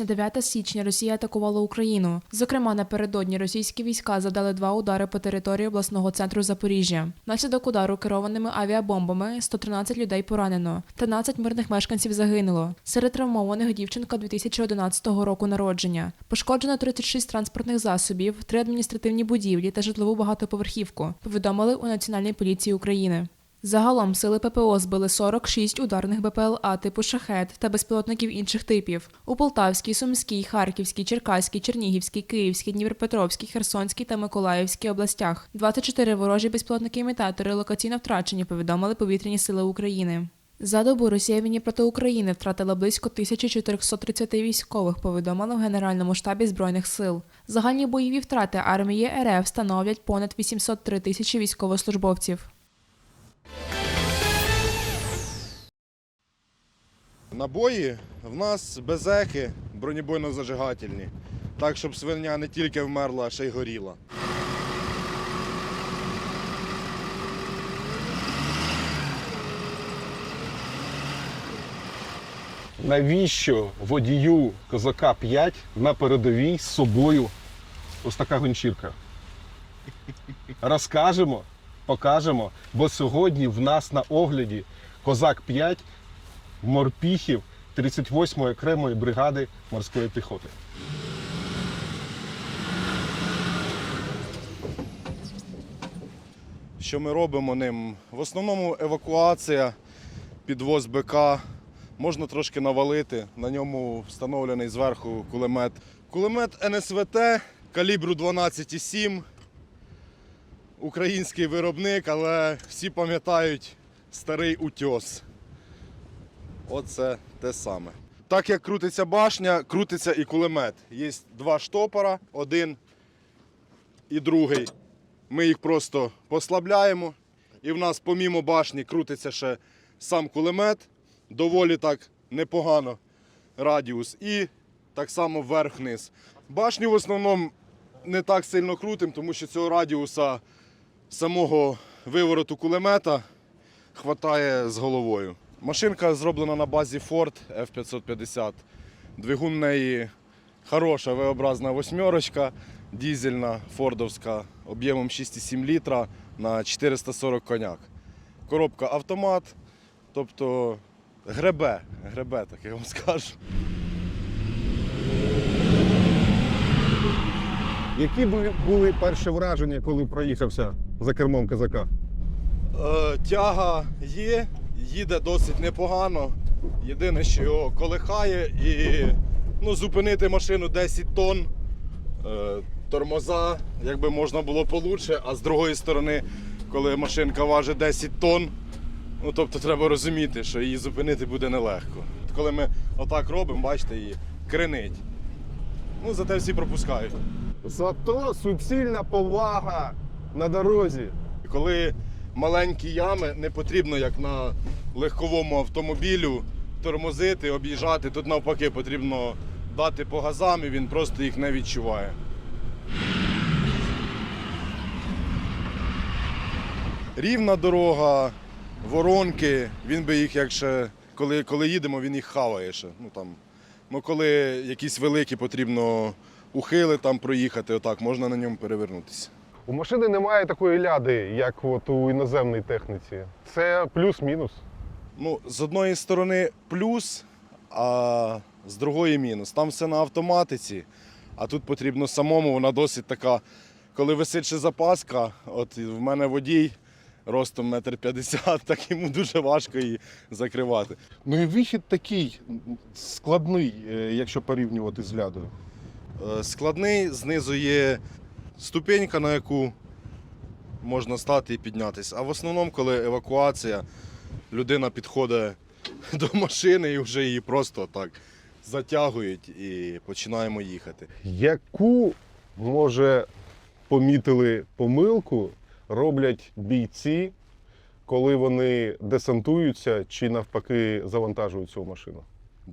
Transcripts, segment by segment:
на 9 січня Росія атакувала Україну. Зокрема, напередодні російські війська завдали два удари по території обласного центру Запоріжжя. Внаслідок удару керованими авіабомбами 113 людей поранено, 13 мирних мешканців загинуло. Серед травмованих дівчинка 2011 року народження. Пошкоджено 36 транспортних засобів, три адміністративні будівлі та житлову багатоповерхівку. Повідомили у Національній поліції України. Загалом сили ППО збили 46 ударних БПЛА типу шахет та безпілотників інших типів у Полтавській, Сумській, Харківській, Черкаській, Чернігівській, Київській, Дніпропетровській, Херсонській та Миколаївській областях. 24 ворожі безпілотники-імітатори локаційно втрачені, повідомили повітряні сили України. За добу Росія війні проти України втратила близько 1430 військових, повідомили в Генеральному штабі Збройних сил. Загальні бойові втрати армії РФ становлять понад 803 тисячі військовослужбовців. Набої в нас безехи бронебойно-зажигательні. Так, щоб свиня не тільки вмерла, а ще й горіла. Навіщо водію козака 5 на передовій з собою ось така гончірка? Розкажемо, покажемо, бо сьогодні в нас на огляді козак 5 морпіхів 38-ї окремої бригади морської піхоти. Що ми робимо ним? В основному евакуація, підвоз БК. Можна трошки навалити. На ньому встановлений зверху кулемет. Кулемет НСВТ калібру 12,7. Український виробник, але всі пам'ятають старий утьос. Оце те саме. Так як крутиться башня, крутиться і кулемет. Є два штопора, один і другий. Ми їх просто послабляємо. І в нас помімо башні крутиться ще сам кулемет, доволі так непогано радіус. І так само вверх-вниз. Башню в основному не так сильно крутим, тому що цього радіуса самого вивороту кулемета хватає з головою. Машинка зроблена на базі Ford F550. Двигун неї хороша V-образна восьмерочка, дізельна, фордовська, об'ємом 6,7 літра на 440 коняк. Коробка автомат, тобто гребе, гребе, так я вам скажу. Які були перші враження, коли проїхався за кермом козака? Е, тяга є, їде досить непогано. Єдине, що його колихає і ну, зупинити машину 10 тонн. Е, тормоза, якби можна було получше, а з другої сторони, коли машинка важить 10 тонн, ну тобто треба розуміти, що її зупинити буде нелегко. Коли ми отак робимо, бачите, її кренить. Ну, зате всі пропускають. Зато суцільна повага на дорозі. Коли маленькі ями, не потрібно, як на легковому автомобілю, тормозити, об'їжджати. Тут навпаки потрібно дати по газам і він просто їх не відчуває. Рівна дорога, воронки, він би їх, якщо коли, коли їдемо, він їх хаває ще. Ну, там, ну, коли якісь великі потрібно ухили там проїхати, отак можна на ньому перевернутися. У машини немає такої ляди, як от у іноземній техніці. Це плюс-мінус. Ну, з одної сторони плюс, а з другої мінус. Там все на автоматиці, а тут потрібно самому, вона досить така. Коли висить ще запаска, от в мене водій ростом метр п'ятдесят, так йому дуже важко її закривати. Ну і вихід такий складний, е, якщо порівнювати з лядою. Е, Складний, знизу є ступенька, на яку можна стати і піднятися. А в основному, коли евакуація, людина підходить до машини і вже її просто так затягують і починаємо їхати. Яку, може, помітили помилку, роблять бійці, коли вони десантуються чи навпаки завантажують цю машину?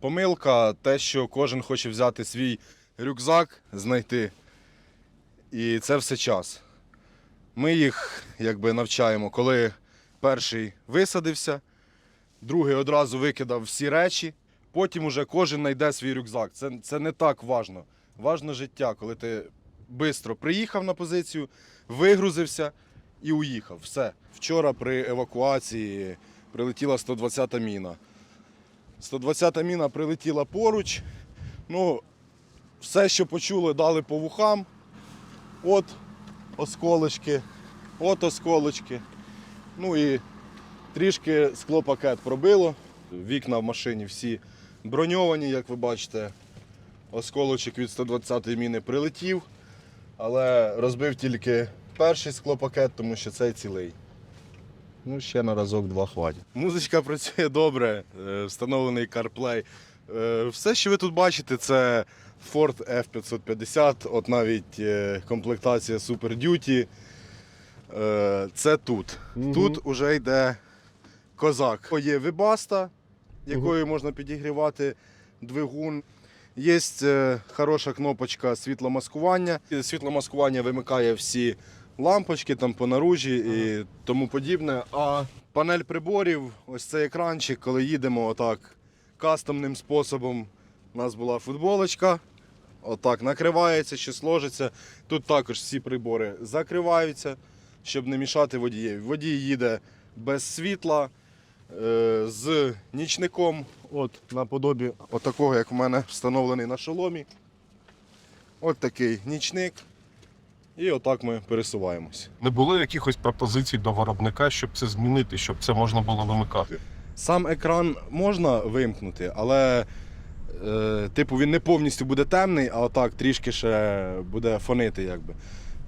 Помилка те, що кожен хоче взяти свій рюкзак, знайти. І це все час. Ми їх якби навчаємо, коли перший висадився, другий одразу викидав всі речі, Потім уже кожен знайде свій рюкзак. Це, це не так важно. Важно життя, коли ти швидко приїхав на позицію, вигрузився і уїхав. Все. Вчора при евакуації прилетіла 120-та міна. 120-та міна прилетіла поруч. Ну, все, що почули, дали по вухам. От осколочки, от осколочки. Ну і трішки склопакет пробило. Вікна в машині всі броньовані, як ви бачите. Осколочок від 120-ї міни прилетів, але розбив тільки перший склопакет, тому що цей цілий. Ну, ще на разок два хватить. Музичка працює добре, е, встановлений CarPlay. Е, Все, що ви тут бачите, це Ford F550, от навіть е, комплектація Super Duty. Е, Це тут. Мгм. Тут вже йде козак. Є вибаста, якою можна підігрівати двигун. Є е, хороша кнопочка світломаскування. Світломаскування вимикає всі лампочки там по наружі і тому подібне. А панель приборів, ось цей екранчик, коли їдемо отак кастомним способом. У нас була футболочка. Отак накривається чи сложиться. Тут також всі прибори закриваються, щоб не мішати водієві. Водій їде без світла, е, з нічником, от наподобі отакого, як в мене встановлений на шоломі. От такий нічник. І отак ми пересуваємось. Не було якихось пропозицій до виробника, щоб це змінити, щоб це можна було вимикати. Сам екран можна вимкнути, але е, типу він не повністю буде темний, а отак трішки ще буде фонити. Якби.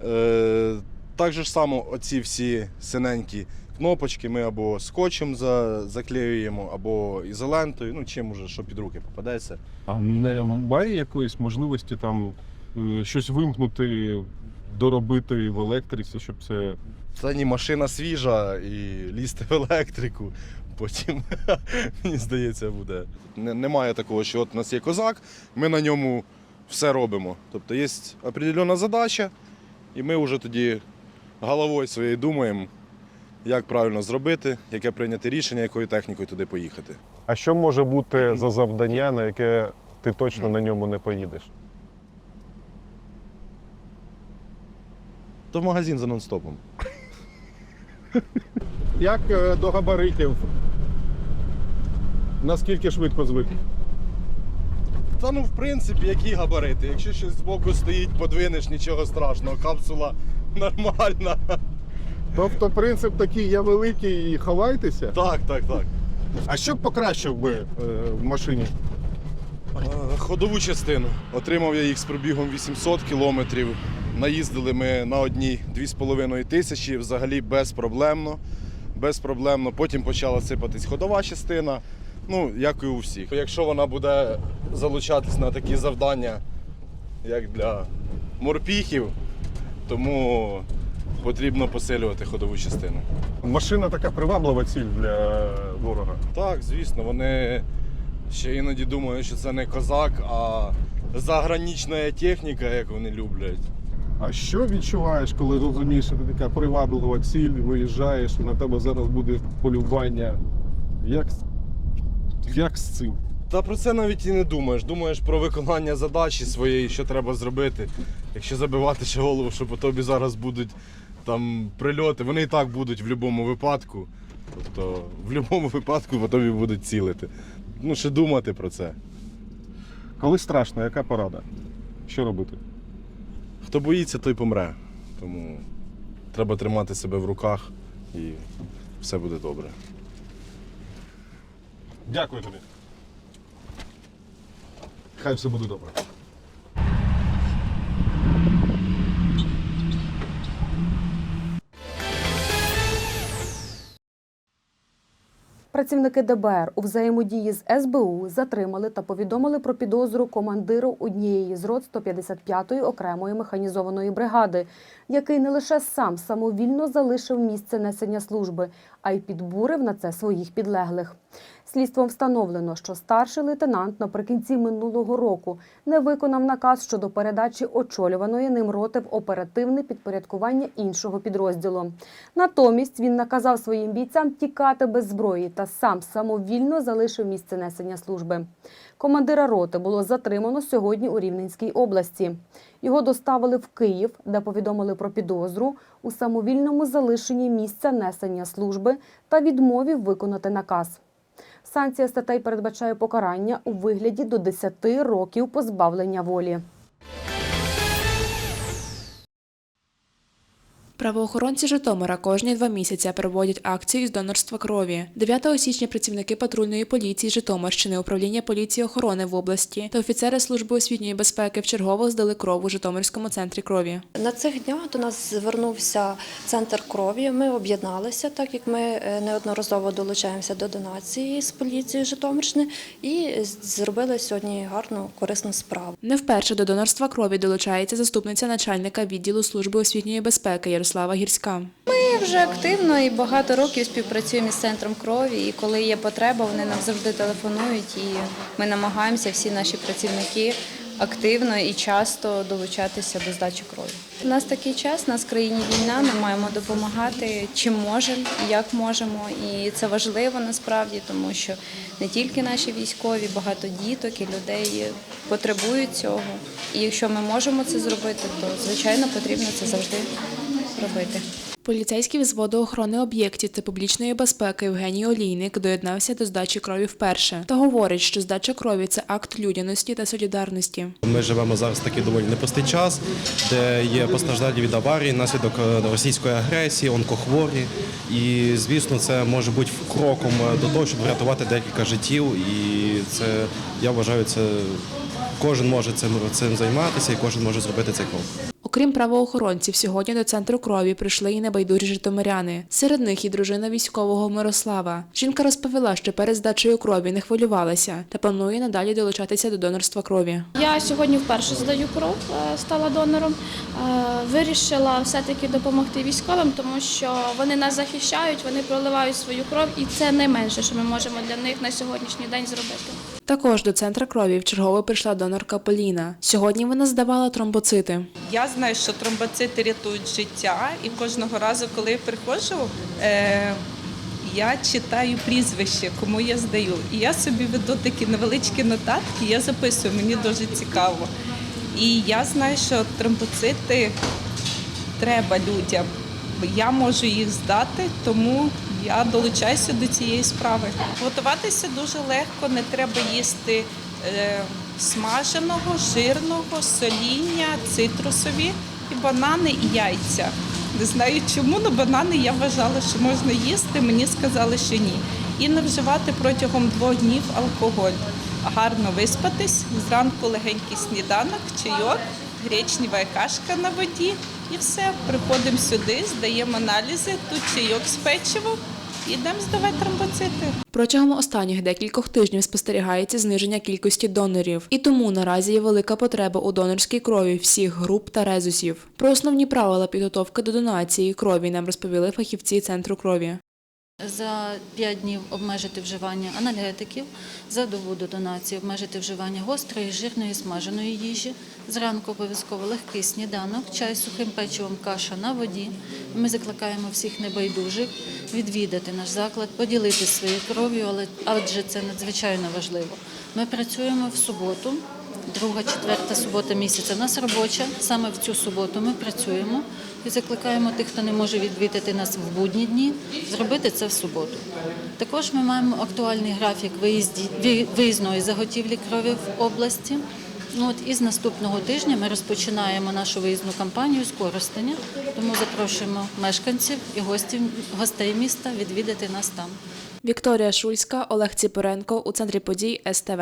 Е, так же ж само оці всі синенькі кнопочки ми або скотчем за, заклеюємо, або ізолентою, ну чим уже, що під руки попадеться. А немає якоїсь можливості там е, щось вимкнути, доробити в електриці, щоб це. Та ні, машина свіжа і лізти в електрику. Потім, мені здається, буде. Немає такого, що от у нас є козак, ми на ньому все робимо. Тобто є определена задача, і ми вже тоді головою своєю думаємо, як правильно зробити, яке прийняти рішення, якою технікою туди поїхати. А що може бути за завдання, на яке ти точно на ньому не поїдеш? То в магазин за нон-стопом. Як е, до габаритів? Наскільки швидко звик? Та ну, в принципі, які габарити. Якщо щось збоку стоїть, подвинеш, нічого страшного, капсула нормальна. Тобто принцип такий, я великий і ховайтеся. Так, так, так. А що б покращив би е, в машині? Е, Ходову частину. Отримав я їх з пробігом 800 кілометрів. Наїздили ми на одній 2,5 тисячі, взагалі безпроблемно. Безпроблемно. Потім почала сипатись ходова частина. Ну, як і у всіх. Якщо вона буде залучатись на такі завдання, як для морпіхів, тому потрібно посилювати ходову частину. Машина така приваблива ціль для ворога. Так, звісно, вони ще іноді думають, що це не козак, а загранична техніка, як вони люблять. А що відчуваєш, коли розумієш, що ти така приваблива ціль, виїжджаєш, на тебе зараз буде полювання? Як, як з цим? Та про це навіть і не думаєш. Думаєш про виконання задачі своєї, що треба зробити. Якщо забивати ще голову, що по тобі зараз будуть там прильоти, вони і так будуть в будь-якому випадку. Тобто в будь-якому випадку по тобі будуть цілити. Ну, ще думати про це. Коли страшно, яка порада? Що робити? Хто боїться, той помре. Тому треба тримати себе в руках і все буде добре. Дякую тобі. Хай все буде добре. Працівники ДБР у взаємодії з СБУ затримали та повідомили про підозру командиру однієї з рот 155-ї окремої механізованої бригади, який не лише сам самовільно залишив місце несення служби, а й підбурив на це своїх підлеглих. Слідством встановлено, що старший лейтенант наприкінці минулого року не виконав наказ щодо передачі очолюваної ним роти в оперативне підпорядкування іншого підрозділу. Натомість він наказав своїм бійцям тікати без зброї та сам самовільно залишив місце несення служби. Командира роти було затримано сьогодні у Рівненській області. Його доставили в Київ, де повідомили про підозру у самовільному залишенні місця несення служби та відмові виконати наказ. Санкція статей передбачає покарання у вигляді до 10 років позбавлення волі. Правоохоронці Житомира кожні два місяці проводять акцію з донорства крові. 9 січня працівники патрульної поліції Житомирщини, управління поліції охорони в області та офіцери служби освітньої безпеки вчергово здали кров у Житомирському центрі крові. На цих днях до нас звернувся центр крові. Ми об'єдналися, так як ми е, неодноразово долучаємося до донації з поліцією Житомирщини і зробили сьогодні гарну корисну справу. Не вперше до донорства крові долучається заступниця начальника відділу служби освітньої безпеки Ярослава Гірська. Ми вже активно і багато років співпрацюємо із центром крові. І коли є потреба, вони нам завжди телефонують. І ми намагаємося всі наші працівники активно і часто долучатися до здачі крові. У нас такий час, у нас в країні війна. Ми маємо допомагати чим можемо, як можемо. І це важливо насправді, тому що не тільки наші військові, багато діток і людей потребують цього. І якщо ми можемо це зробити, то звичайно потрібно це завжди робити. Поліцейський взводу охорони об'єктів та публічної безпеки Євгеній Олійник доєднався до здачі крові вперше та говорить, що здача крові це акт людяності та солідарності. Ми живемо зараз в такий доволі непростий час, де є постраждалі від аварії, наслідок е, російської агресії, онкохворі. І звісно, це може бути кроком е, до того, щоб врятувати декілька життів. І це я вважаю, це кожен може цим цим займатися і кожен може зробити цей крок. Окрім правоохоронців, сьогодні до центру крові прийшли і небайдужі житомиряни. Серед них і дружина військового Мирослава. Жінка розповіла, що перед здачею крові не хвилювалася та планує надалі долучатися до донорства крові. Я сьогодні вперше здаю кров, е, стала донором. Е, Вирішила все-таки допомогти військовим, тому що вони нас захищають, вони проливають свою кров, і це найменше, що ми можемо для них на сьогоднішній день зробити. Також до центру крові в вчергово прийшла донорка Поліна. Сьогодні вона здавала тромбоцити. Я знаю, що тромбоцити рятують життя, і кожного разу, коли я приходжу, е, я читаю прізвище, кому я здаю. І я собі веду такі невеличкі нотатки, я записую, мені дуже цікаво. І я знаю, що тромбоцити треба людям. Я можу їх здати, тому я долучаюся до цієї справи. Готуватися дуже легко, не треба їсти е, смаженого, жирного, соління, цитрусові і банани і яйця. Не знаю чому, але банани я вважала, що можна їсти. Мені сказали, що ні. І не вживати протягом двох днів алкоголь. Гарно виспатись, зранку легенький сніданок, чайок, гречнева кашка на воді і все. Приходимо сюди, здаємо аналізи, тут чайок з печивом і йдемо здавати тромбоцити. Протягом останніх декількох тижнів спостерігається зниження кількості донорів, і тому наразі є велика потреба у донорській крові всіх груп та резусів. Про основні правила підготовки до донації крові нам розповіли фахівці центру крові. За 5 днів обмежити вживання аналітиків, за добу до донації обмежити вживання гострої, жирної, смаженої їжі. Зранку обов'язково легкий сніданок, чай з сухим печивом, каша на воді. Ми закликаємо всіх небайдужих відвідати наш заклад, поділитися своєю кров'ю, але адже це надзвичайно важливо. Ми працюємо в суботу. Друга, четверта субота місяця у нас робоча. Саме в цю суботу ми працюємо і закликаємо тих, хто не може відвідати нас в будні дні, зробити це в суботу. Також ми маємо актуальний графік виїзної заготівлі крові в області. Ну, От і з наступного тижня ми розпочинаємо нашу виїзну кампанію з Коростеня, тому запрошуємо мешканців і гостів, гостей міста відвідати нас там. Вікторія Шульська, Олег Ціпоренко у центрі подій СТВ.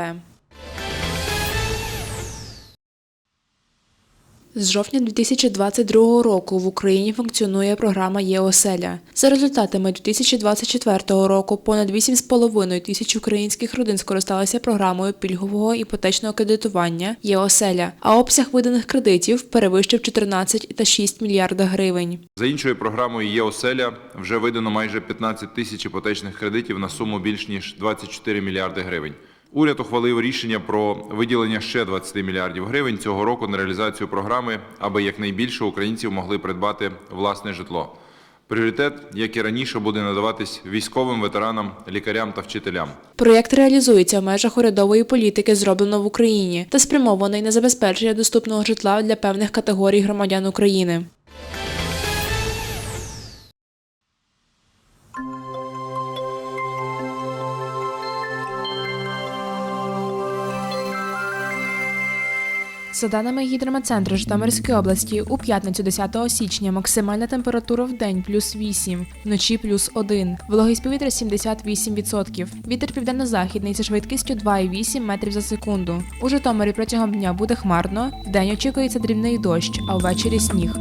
З жовтня 2022 року в Україні функціонує програма ЄОселя. За результатами 2024 року понад 8,5 тисяч українських родин скористалися програмою пільгового іпотечного кредитування ЄОселя, а обсяг виданих кредитів перевищив 14,6 мільярда гривень. За іншою програмою «Є оселя» вже видано майже 15 тисяч іпотечних кредитів на суму більш ніж 24 мільярди гривень. Уряд ухвалив рішення про виділення ще 20 мільярдів гривень цього року на реалізацію програми, аби якнайбільше українців могли придбати власне житло. Пріоритет, як і раніше, буде надаватись військовим ветеранам, лікарям та вчителям. Проєкт реалізується в межах урядової політики, зроблено в Україні, та спрямований на забезпечення доступного житла для певних категорій громадян України. За даними гідрометцентру Житомирської області, у п'ятницю 10 січня максимальна температура в день плюс 8, вночі плюс 1, вологість повітря 78%, вітер південно-західний зі швидкістю 2,8 метрів за секунду. У Житомирі протягом дня буде хмарно, в день очікується дрібний дощ, а ввечері сніг.